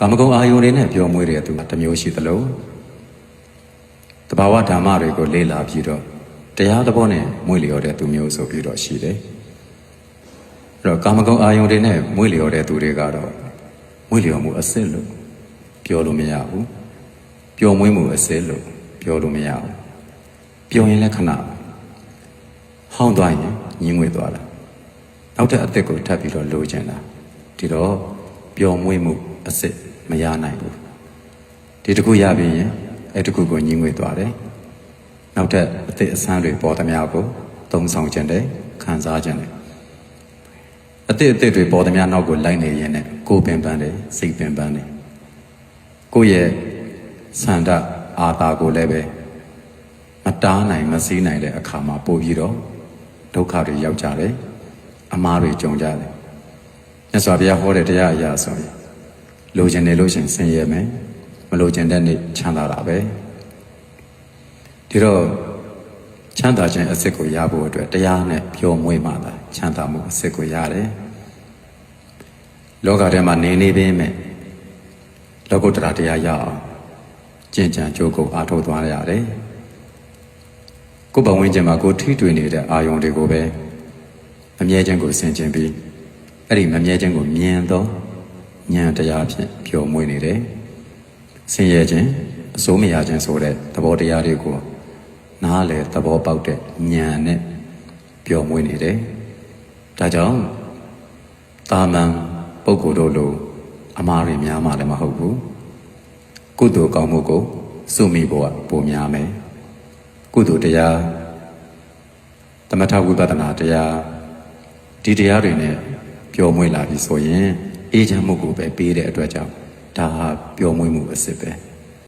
ကာမဂုဏ်အာယုန်တွေနဲ့ပျော်မွေးတဲ့သူကတစ်မျိုးရှိသလိုတဘာဝဓမ္မတွေကိုလေ့လာပြီးတော့တရားသဘောနဲ့မွေးလျော်တဲ့သူမျိုးဆိုပြီးတော့ရှိတယ်။အဲ့တော့ကာမဂုဏ်အာယုန်တွေနဲ့မွေးလျော်တဲ့သူတွေကတော့မွေးလျော်မှုအစစ်လို့ပြောလို့မရဘူး။ပျော်မွေးမှုအစစ်လို့ပြောလို့မရဘူး။ပျော်ရင်လည်းခဏဟောင်းသွားရင်ညင်းငွေသွားတာ။နောက်ထပ်အသက်ကိုထပ်ပြီးတော့လိုချင်တာ။ဒီတော့ ပျော်မွေးမှုအစစ်မရနိုင်ဘူး။ဒီတစ်ခုရပြီးရင်အဲ့တစ်ခုကိုညင်းငွေသွားတယ်။နောက်ထပ်အသက်အဆန်းတွေပေါ်သမျှကိုသုံးဆောင်ခြင်းတယ်ခံစားခြင်းတယ်။အသက်အသက်တွေပေါ်သမျှနောက်ကိုလိုက်နေရင်လည်းကိုယ်ပင်ပန်းတယ်စိတ်ပင်ပန်းတယ်။ကိုယ့်ရဲ့ဆန္ဒအာသာကိုလည်းပဲမတားနိုင်မစည်းနိုင်တဲ့အခါမှာပို့ပြီးတော့ဒုက္ခတွေရောက်ကြတယ်။အမားတွေကြုံကြတယ်။မြ တ်စွာဘုရားဟောတဲ့တရားအရာဆိုရင်လိုချင်တယ်လို့ရှရင်ဆင်းရဲမယ်မလိုချင်တဲ့နေ့ချမ်းသာတာပဲဒီတော့ချမ်းသာခြင်းအစစ်ကိုရဖို့အတွက်တရားနဲ့ပျော်မွေ့မှသာချမ်းသာမှုအစစ်ကိုရတယ်လောကထဲမှာနေနေပင်မဲ့လောကုတ္တရာတရားရအောင်ကျင့်ကြံကြိုးကုပ်အားထုတ်သွားရတယ်ကိုယ်ပဝန်းကျင်မှာကိုယ်ထိတွေ့နေတဲ့အာယုံတွေကိုပဲမမြဲခြင်းကိုဆင်ခြင်ပြီး အဲ့ဒီမမြဲခြင်းကိုမြင်တော့ဉာဏ်တရားဖြင့်ပျော်မွေ့နေတယ်။ဆင်းရဲခြင်းအစိုးမရခြင်းဆိုတဲ့သဘောတရားတွေကိုနားလေသဘောပေါက်တဲ့ဉာဏ်နဲ့ပျော်မွေ့နေတယ်။ဒါကြောင့်တာမန်ပုဂ္ဂိုလ်တို့လိုအမှားတွေများမှလည်းမဟုတ်ဘူး။ကုသိုလ်ကောင်းမှုကိုစုမိဖို့ကပိုများမယ်။ကုသိုလ်တရားသမထဝိပဿနာတရားဒီတရားတွေနဲ့ ပျော်မွေ့လာပြီဆိုရင်အေးချမ်းမှုကိုပဲပေးတဲ့အတွက်ကြောင့်ဒါဟာပျော်မွေ့မှုအစစ်ပဲ။